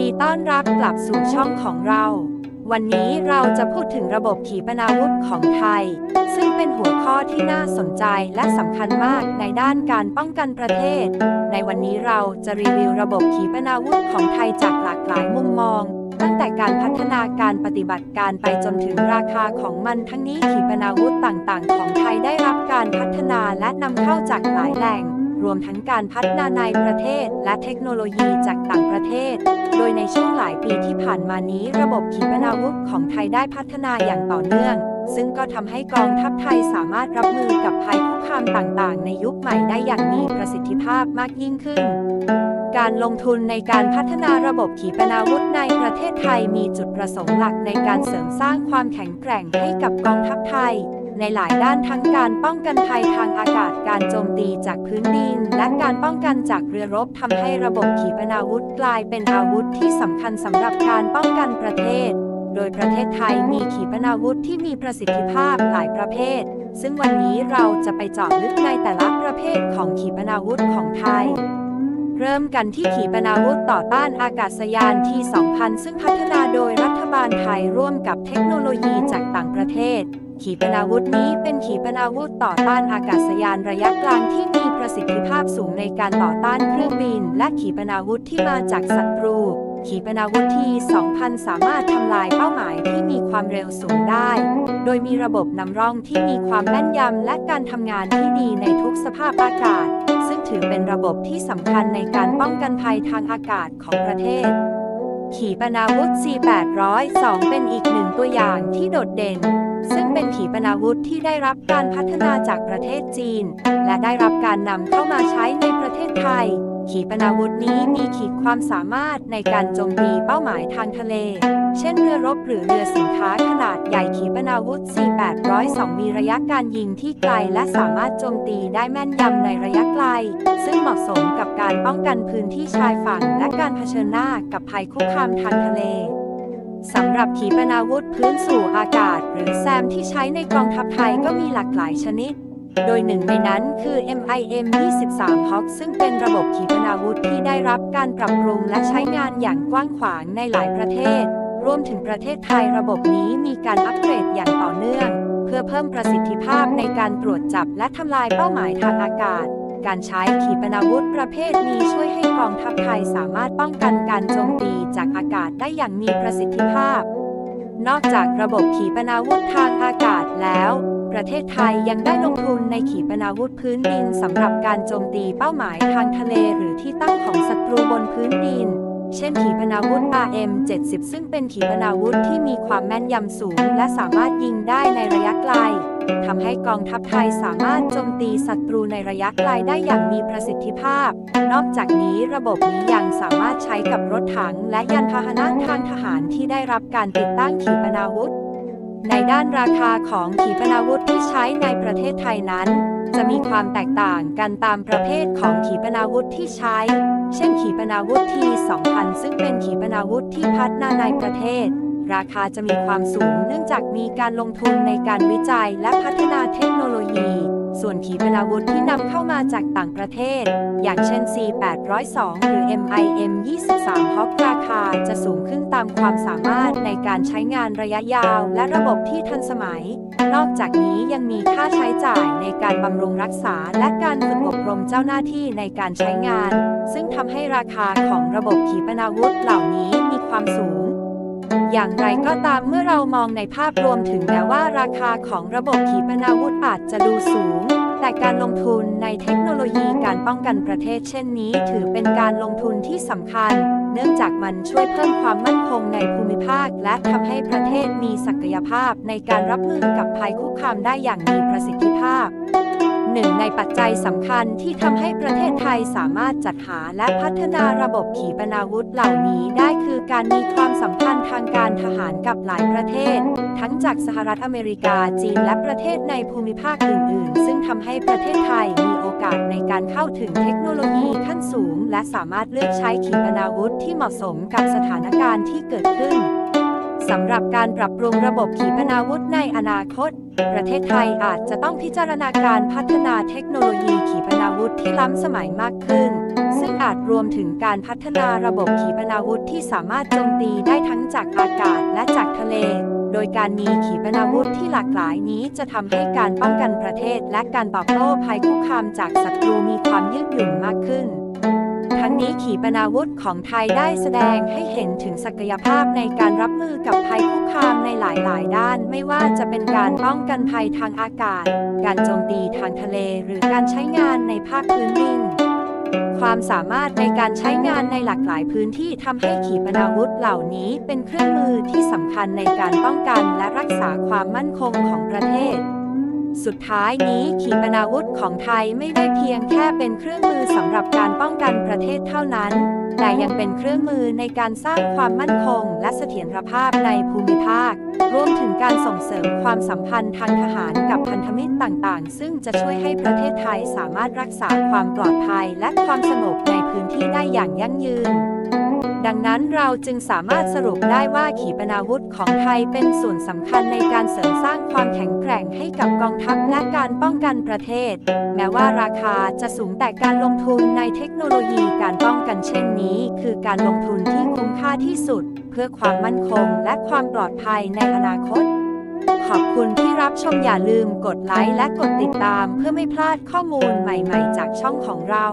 ดีต้อนรับกลับสู่ช่องของเรา วันนี้เราจะพูดถึงระบบขีปนาวุธของไทย ซึ่งเป็นหัวข้อที่น่าสนใจและสำคัญมากในด้านการป้องกันประเทศ ในวันนี้เราจะรีวิวระบบขีปนาวุธของไทยจากหลากหลายมุมมองตั้งแต่การพัฒนาการปฏิบัติการไปจนถึงราคาของมันทั้งนี้ขีปนาวุธต่างๆ ของไทยได้รับการพัฒนาและนำเข้าจากหลายแหล่ง รวมทั้งการพัฒนาในประเทศและเทคโนโลยีจากต่างประเทศ โดยในช่วงหลายปีที่ผ่านมานี้ ระบบขีปนาวุธของไทยได้พัฒนาอย่างต่อเนื่อง ซึ่งก็ทำให้กองทัพไทยสามารถรับมือกับภัยคุกคามต่างๆ ในยุคใหม่ได้อย่างมีประสิทธิภาพมากยิ่งขึ้นการลงทุนในการพัฒนาระบบขีปนาวุธในประเทศไทยมีจุดประสงค์หลักในการเสริมสร้างความแข็งแกร่งให้กับกองทัพไทย ในหลายด้านทั้งการป้องกันภัยทางอากาศ การโจมตีจากพื้นดิน และการป้องกันจากเรือรบทำให้ระบบขีปนาวุธกลายเป็นอาวุธที่สำคัญสำหรับการป้องกันประเทศ โดยประเทศไทยมีขีปนาวุธที่มีประสิทธิภาพหลายประเภท ซึ่งวันนี้เราจะไปเจาะลึกในแต่ละประเภทของขีปนาวุธของไทยเริ่มกันที่ขีปนาวุธต่อต้านอากาศยานที่ 2000 ซึ่งพัฒนาโดยรัฐบาลไทยร่วมกับเทคโนโลยีจากต่างประเทศ ขีปนาวุธนี้เป็นขีปนาวุธต่อต้านอากาศยานระยะกลางที่มีประสิทธิภาพสูงในการต่อต้านเครื่องบิน และขีปนาวุธที่มาจากศัตรู ขีปนาวุธที่2000 สามารถทำลายเป้าหมายที่มีความเร็วสูงได้ โดยมีระบบนำร่องที่มีความแม่นยำและการทำงานที่ดีในทุกสภาพอากาศ ซึ่งถือเป็นระบบที่สำคัญในการป้องกันภัยทางอากาศของประเทศขีปนาวุธ C802 เป็นอีกหนึ่งตัวอย่างที่โดดเด่น ซึ่งเป็นขีปนาวุธที่ได้รับการพัฒนาจากประเทศจีน และได้รับการนำเข้ามาใช้ในประเทศไทย ขีปนาวุธนี้มีขีดความสามารถในการโจมตีเป้าหมายทางทะเล เช่นเรือรบหรือเรือสินค้าขนาดใหญ่ขีปนาวุธ C802 มีระยะการยิงที่ไกล และสามารถโจมตีได้แม่นยำในระยะไกล ซึ่งเหมาะสมกับการป้องกันพื้นที่ชายฝั่งและการเผชิญหน้ากับภัยคุกคามทางทะเล สำหรับขีปนาวุธพื้นสู่อากาศ หรือแซมที่ใช้ในกองทัพไทยก็มีหลากหลายชนิด โดยหนึ่งในนั้นคือ MIM 23 Hawk ซึ่งเป็นระบบขีปนาวุธที่ได้รับการปรับปรุงและใช้งานอย่างกว้างขวางในหลายประเทศ รวมถึงประเทศไทยระบบนี้มีการอัปเกรดอย่างต่อเนื่อง เพื่อเพิ่มประสิทธิภาพในการตรวจจับและทำลายเป้าหมายทางอากาศ การใช้ขีปนาวุธประเภทนี้ช่วยให้กองทัพไทยสามารถป้องกันการโจมตีจากอากาศได้อย่างมีประสิทธิภาพ นอกจากระบบขีปนาวุธทางอากาศแล้ว ประเทศไทยยังได้ลงทุนในขีปนาวุธพื้นดินสำหรับการโจมตีเป้าหมายทางทะเลหรือที่ตั้งของศัตรูบนพื้นดิน เช่นขีปนาวุธ RM-70 ซึ่งเป็นขีปนาวุธที่มีความแม่นยำสูง และสามารถยิงได้ในระยะไกลทำให้กองทัพไทยสามารถโจมตีศัตรูในระยะไกลได้อย่างมีประสิทธิภาพ นอกจากนี้ระบบนี้ยังสามารถใช้กับรถถัง และยานพาหนะทางทหารที่ได้รับการติดตั้งขีปนาวุธ ในด้านราคาของขีปนาวุธที่ใช้ในประเทศไทยนั้น จะมีความแตกต่างกันตามประเภทของขีปนาวุธที่ใช้ เช่นขีปนาวุธที2000 ซึ่งเป็นขีปนาวุธที่พัฒนาในประเทศ ราคาจะมีความสูงเนื่องจากมีการลงทุนในการวิจัยและพัฒนาเทคโนโลยี ส่วนขีปนาวุธที่นำเข้ามาจากต่างประเทศ อย่างเช่น C802 หรือ MIM 23 Hawk ราคาจะสูงขึ้นตามความสามารถในการใช้งานระยะยาว และระบบที่ทันสมัย นอกจากนี้ยังมีค่าใช้จ่ายในการบำรุงรักษา และการฝึกอบรมเจ้าหน้าที่ในการใช้งาน ซึ่งทำให้ราคาของระบบขีปนาวุธเหล่านี้มีความสูง อย่างไรก็ตามเมื่อเรามองในภาพรวมถึงแม้ว่าราคาของระบบขีปนาวุธอาจจะดูสูง แต่การลงทุนในเทคโนโลยีการป้องกันประเทศเช่นนี้ ถือเป็นการลงทุนที่สำคัญ เนื่องจากมันช่วยเพิ่มความมั่นคงในภูมิภาค และทำให้ประเทศมีศักยภาพในการรับมือกับภัยคุกคามได้อย่างมีประสิทธิภาพ หนึ่งในปัจจัยสำคัญที่ทำให้ประเทศไทยสามารถจัดหาและพัฒนาระบบขีปนาวุธเหล่านี้ได้คือการมีความสัมพันธ์ทางการทหารกับหลายประเทศ ทั้งจากสหรัฐอเมริกาจีนและประเทศในภูมิภาคอื่น ๆ ซึ่งทำให้ประเทศไทยมีโอกาสในการเข้าถึงเทคโนโลยีขั้นสูง และสามารถเลือกใช้ขีปนาวุธที่เหมาะสมกับสถานการณ์ที่เกิดขึ้น สำหรับการปรับปรุงระบบขีปนาวุธในอนาคต ประเทศไทยอาจจะต้องพิจารณาการพัฒนาเทคโนโลยีขีปนาวุธที่ล้ำสมัยมากขึ้น ซึ่งอาจรวมถึงการพัฒนาระบบขีปนาวุธที่สามารถโจมตีได้ทั้งจากอากาศและจากทะเล โดยการมีขีปนาวุธที่หลากหลายนี้จะทำให้การป้องกันประเทศ และการตอบโต้ภัยคุกคามจากศัตรูมีความยืดหยุ่นมากขึ้น ทั้งนี้ขีปนาวุธของไทยได้แสดงให้เห็นถึงศักยภาพในการรับมือกับภัยคุกคามในหลาย ๆ ด้าน ไม่ว่าจะเป็นการป้องกันภัยทางอากาศ การโจมตีทางทะเล หรือการใช้งานในภาคพื้นดินความสามารถในการใช้งานในหลากหลายพื้นที่ทำให้ขีปนาวุธเหล่านี้เป็นเครื่องมือที่สำคัญในการป้องกันและรักษาความมั่นคงของประเทศ สุดท้ายนี้ขีปนาวุธของไทยไม่ได้เพียงแค่เป็นเครื่องมือสำหรับการป้องกันประเทศเท่านั้น แต่ยังเป็นเครื่องมือในการสร้างความมั่นคง และเสถียรภาพในภูมิภาค รวมถึงการส่งเสริมความสัมพันธ์ทางทหารกับพันธมิตรต่างๆ ซึ่งจะช่วยให้ประเทศไทยสามารถรักษาความปลอดภัยและความสงบในพื้นที่ ได้อย่างยั่งยืน ดังนั้นเราจึงสามารถสรุปได้ว่าขีปนาวุธของไทยเป็นส่วนสำคัญในการเสริมสร้างความแข็งแกร่งให้กับกองทัพและการป้องกันประเทศ แม้ว่าราคาจะสูงแต่การลงทุนในเทคโนโลยีการป้องกันเช่นนี้ คือการลงทุนที่คุ้มค่าที่สุด เพื่อความมั่นคงและความปลอดภัยในอนาคตขอบคุณที่รับชมอย่าลืมกดไลค์และกดติดตามเพื่อไม่พลาดข้อมูลใหม่ๆ จากช่องของเรา